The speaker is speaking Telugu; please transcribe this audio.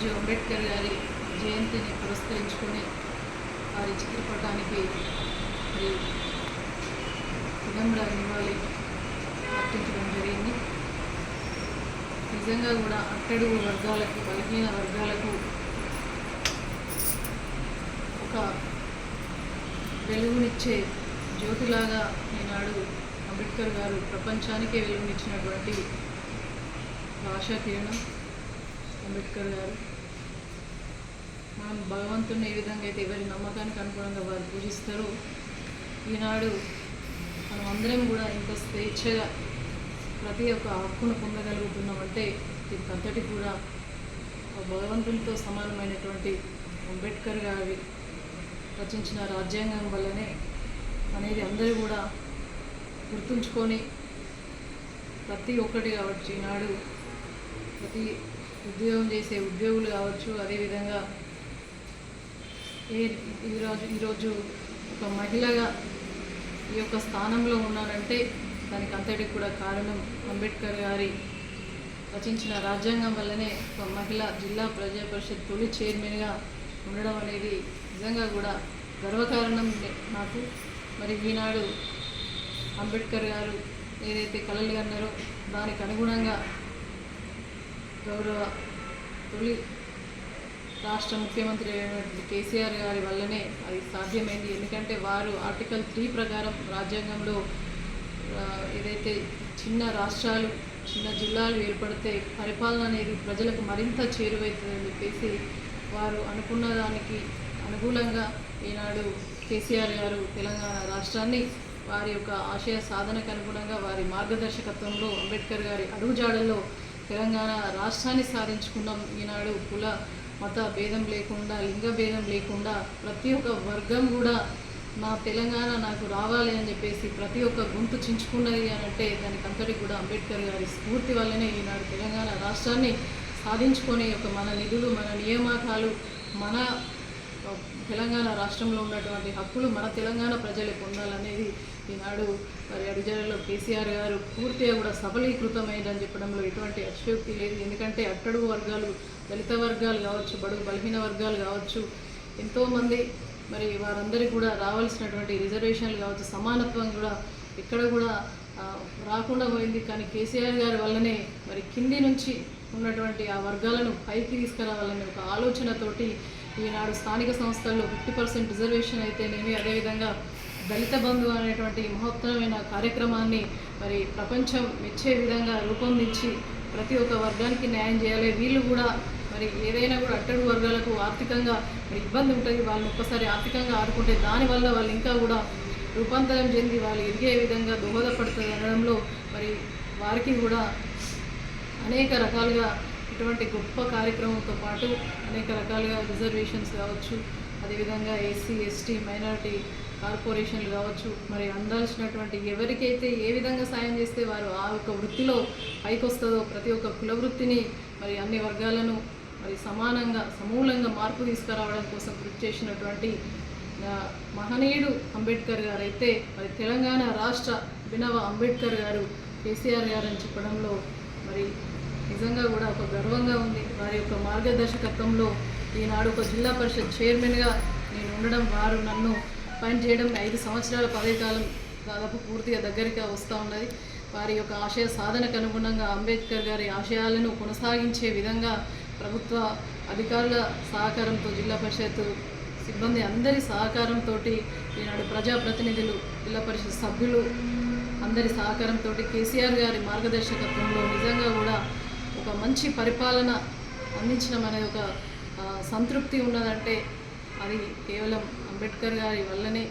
ఈరోజు అంబేద్కర్ గారి జయంతిని పురస్కరించుకొని వారి చిత్రపటానికి మరి వినమ్ర నివాళి అర్పించడం జరిగింది. నిజంగా కూడా అట్టడుగు వర్గాలకు బలహీన వర్గాలకు ఒక వెలుగునిచ్చే జ్యోతిలాగా ఈనాడు అంబేద్కర్ గారు ప్రపంచానికే వెలుగునిచ్చినటువంటి భాషా కిరణం. అంబేద్కర్ గారు. మనం భగవంతుని ఏ విధంగా అయితే ఎవరి నమ్మకానికి అనుగుణంగా వారు పూజిస్తారో ఈనాడు మనం అందరం కూడా ఇంత స్వేచ్ఛగా ప్రతి ఒక్క హక్కును పొందగలుగుతున్నామంటే దీనికి అంతటి కూడా భగవంతునితో సమానమైనటువంటి అంబేద్కర్ గారి రచించిన రాజ్యాంగం వల్లనే అనేది అందరూ కూడా గుర్తుంచుకొని ప్రతి ఒక్కటి కాబట్టి ఈనాడు ప్రతి ఉద్యోగం చేసే ఉద్యోగులు కావచ్చు అదేవిధంగా ఏ ఈరోజు ఈరోజు ఒక మహిళగా ఈ యొక్క స్థానంలో ఉన్నానంటే దానికి అంతటికి కూడా కారణం అంబేద్కర్ గారి రచించిన రాజ్యాంగం వల్లనే ఒక మహిళ జిల్లా ప్రజా పరిషత్ తొలి చైర్మన్గా ఉండడం అనేది నిజంగా కూడా గర్వకారణం నాకు. మరి ఈనాడు అంబేద్కర్ గారు ఏదైతే కలలు కన్నారో దానికి అనుగుణంగా గౌరవ తొలి రాష్ట్ర ముఖ్యమంత్రి అయినటువంటి కేసీఆర్ గారి వల్లనే అది సాధ్యమైంది. ఎందుకంటే వారు ఆర్టికల్ త్రీ ప్రకారం రాజ్యాంగంలో ఏదైతే చిన్న రాష్ట్రాలు చిన్న జిల్లాలు ఏర్పడితే పరిపాలన అనేది ప్రజలకు మరింత చేరువవుతుందని చెప్పేసి వారు అనుకున్న దానికి అనుకూలంగా ఈనాడు కేసీఆర్ గారు తెలంగాణ రాష్ట్రాన్ని వారి యొక్క ఆశయ సాధనకు అనుగుణంగా వారి మార్గదర్శకత్వంలో అంబేద్కర్ గారి అడుగుజాడల్లో తెలంగాణ రాష్ట్రాన్ని సాధించుకున్నాం. ఈనాడు కుల మత భేదం లేకుండా లింగ భేదం లేకుండా ప్రతి ఒక్క వర్గం కూడా నా తెలంగాణ నాకు రావాలి అని చెప్పేసి ప్రతి ఒక్క గొంతు చించుకున్నది అని అంటే దానికి అంతటికి కూడా అంబేద్కర్ గారి స్ఫూర్తి వల్లనే ఈనాడు తెలంగాణ రాష్ట్రాన్ని సాధించుకొని ఒక మన నిధులు మన నియామకాలు మన తెలంగాణ రాష్ట్రంలో ఉన్నటువంటి హక్కులు మన తెలంగాణ ప్రజలే పొందాలనేది ఈనాడు మరి అడిజాలలో కేసీఆర్ గారు పూర్తిగా కూడా సబలీకృతమైందని చెప్పడంలో ఎటువంటి అతిశయోక్తి లేదు. ఎందుకంటే అట్టడుగు వర్గాలు దళిత వర్గాలు కావచ్చు బడుగు బలహీన వర్గాలు కావచ్చు ఎంతోమంది మరి వారందరికీ కూడా రావాల్సినటువంటి రిజర్వేషన్లు కావచ్చు సమానత్వం కూడా ఎక్కడ కూడా రాకుండా పోయింది. కానీ కేసీఆర్ గారి వల్లనే మరి కింది నుంచి ఉన్నటువంటి ఆ వర్గాలను పైకి తీసుకురావాలనే ఒక ఆలోచనతోటి ఈనాడు స్థానిక సంస్థల్లో ఫిఫ్టీ పర్సెంట్ రిజర్వేషన్ అయితేనేమి అదేవిధంగా దళిత బంధు అనేటువంటి మహత్తరమైన కార్యక్రమాన్ని మరి ప్రపంచం మెచ్చే విధంగా రూపొందించి ప్రతి ఒక్క వర్గానికి న్యాయం చేయాలి. వీళ్ళు కూడా మరి ఏదైనా కూడా అట్టడు వర్గాలకు ఆర్థికంగా మరి ఇబ్బంది ఉంటుంది. వాళ్ళని ఒక్కసారి ఆర్థికంగా ఆదుకుంటే దానివల్ల వాళ్ళు ఇంకా కూడా రూపాంతరం చెంది వాళ్ళు ఎదిగే విధంగా దోహదపడుతుంది అనడంలో మరి వారికి కూడా అనేక రకాలుగా ఇటువంటి గొప్ప కార్యక్రమంతో పాటు అనేక రకాలుగా రిజర్వేషన్స్ కావచ్చు అదేవిధంగా ఎస్సీ ఎస్టీ మైనారిటీ కార్పొరేషన్లు కావచ్చు మరి అందాల్సినటువంటి ఎవరికైతే ఏ విధంగా సాయం చేస్తే వారు ఆ యొక్క వృత్తిలో పైకొస్తుందో ప్రతి ఒక్క కుల వృత్తిని మరి అన్ని వర్గాలను మరి సమానంగా సమూలంగా మార్పు తీసుకురావడం కోసం కృషి చేసినటువంటి మహనీయుడు అంబేద్కర్ గారు అయితే మరి తెలంగాణ రాష్ట్ర అభినవ అంబేద్కర్ గారు కేసీఆర్ గారు అని చెప్పడంలో మరి నిజంగా కూడా ఒక గర్వంగా ఉంది. వారి యొక్క మార్గదర్శకత్వంలో ఈనాడు ఒక జిల్లా పరిషత్ చైర్మన్గా నేను ఉండడం వారు నన్ను పని చేయడం ఐదు సంవత్సరాల పదవి కాలం దాదాపు పూర్తిగా దగ్గరికి వస్తూ ఉన్నది. వారి యొక్క ఆశయ సాధనకు అనుగుణంగా అంబేద్కర్ గారి ఆశయాలను కొనసాగించే విధంగా ప్రభుత్వ అధికారుల సహకారంతో జిల్లా పరిషత్ సిబ్బంది అందరి సహకారంతో ఈనాడు ప్రజాప్రతినిధులు జిల్లా పరిషత్ సభ్యులు అందరి సహకారంతో కేసీఆర్ గారి మార్గదర్శకత్వంలో నిజంగా కూడా ఒక మంచి పరిపాలన అందించడం అనేది ఒక సంతృప్తి ఉన్నదంటే అది కేవలం అంబేద్కర్ గారి వల్లనే